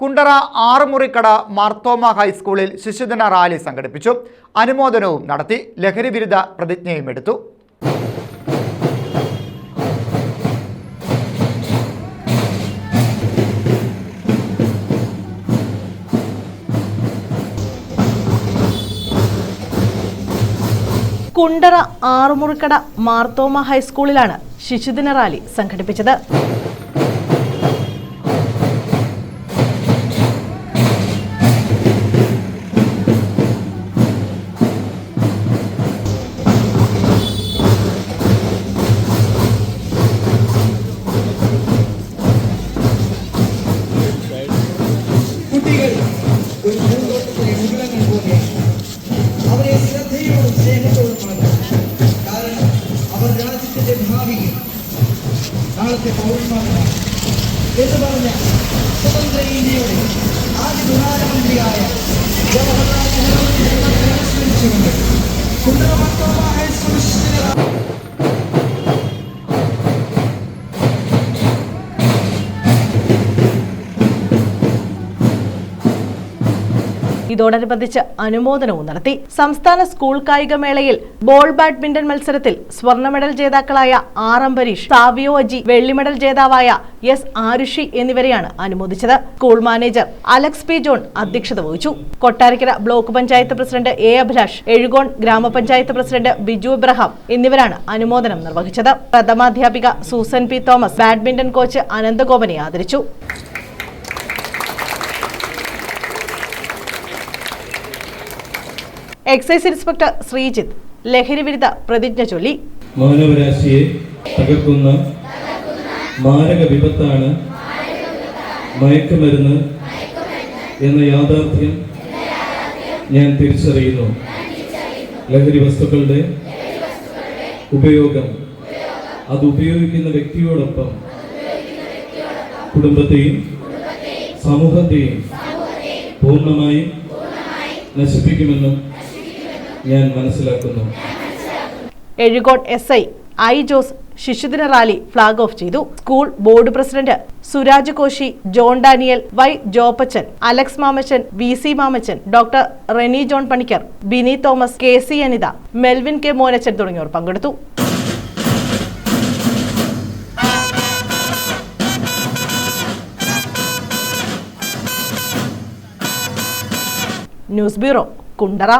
കുണ്ടറ ആറുമുറിക്കട മാർത്തോമ ഹൈസ്കൂളിൽ ശിശുദിന റാലി സംഘടിപ്പിച്ചു. അനുമോദനവും നടത്തി. ലഹരി വിരുദ്ധ പ്രതിജ്ഞയും എടുത്തു. കുണ്ടറ ആറുമുറിക്കട മാർത്തോമ ഹൈസ്കൂളിലാണ് ശിശുദിന റാലി സംഘടിപ്പിച്ചത്. പൂന്തോട്ടത്തിലെ മുകുളങ്ങൾ അവരെ ശ്രദ്ധയോടും സ്നേഹത്തോടും വളർത്തണം കാരണം അവർ രാജ്യത്തിന്റെ ഭാവിയിൽ നാളത്തെ പൗരന്മാരാണ് എന്ന് പറഞ്ഞ സ്വതന്ത്ര ഇന്ത്യയുടെ ആദ്യ പ്രധാനമന്ത്രിയായ ജവഹർലാൽ നെഹ്റുവിന്റെ അനുസ്മരിച്ചുകൊണ്ട് കുണ്ടറ ഹൈസ്കൂൾ ഇതോടനുബന്ധിച്ച് അനുമോദനവും നടത്തി. സംസ്ഥാന സ്കൂൾ കായികമേളയിൽ ബോൾ ബാഡ്മിന്റൺ മത്സരത്തിൽ സ്വർണ മെഡൽ ജേതാക്കളായ ആർ അംബരീഷ് സാവിയോ അജി വെള്ളി മെഡൽ ജേതാവായ എസ് ആരുഷി എന്നിവരെയാണ് അനുമോദിച്ചത്. School manager Alex P John അധ്യക്ഷത വഹിച്ചു. Kottarakkara block panchayat president A Abhilash Ezhukone ഗ്രാമപഞ്ചായത്ത് പ്രസിഡന്റ് ബിജു എബ്രഹാം എന്നിവരാണ് അനുമോദനം നിർവഹിച്ചത്. പ്രഥമാധ്യാപിക Susan P Thomas badminton coach അനന്തഗോപനെ ആദരിച്ചു. എക്സൈസ് ഇൻസ്പെക്ടർ ശ്രീജിത്ത് ലഹരി വിരുദ്ധ പ്രതിജ്ഞ ചൊല്ലി. മാനവരാശിയെ തകർക്കുന്ന മാരക വിപത്താണ് മയക്കുമരുന്ന് എന്ന യാഥാർത്ഥ്യം ഞാൻ തിരിച്ചറിയുന്നു. ലഹരി വസ്തുക്കളുടെ ഉപയോഗം അത് ഉപയോഗിക്കുന്ന വ്യക്തിയോടൊപ്പം കുടുംബത്തെയും സമൂഹത്തെയും പൂർണമായും നശിപ്പിക്കുമെന്നും ഞാൻ മനസ്സിലാക്കുന്നു. എഴുകോട്ട് എസ് ഐ ഐ ജോസ് ശിശുദിന റാലി ഫ്ളാഗ് ഓഫ് ചെയ്തു. School board president Suraj Koshy John Daniel Y Joppachan Alex Mamachan V C Mamachan doctor Reni John Panicker Bini Thomas K C Anitha Melvin K Monachan തുടങ്ങിയവർ പങ്കെടുത്തു. News bureau Kundara.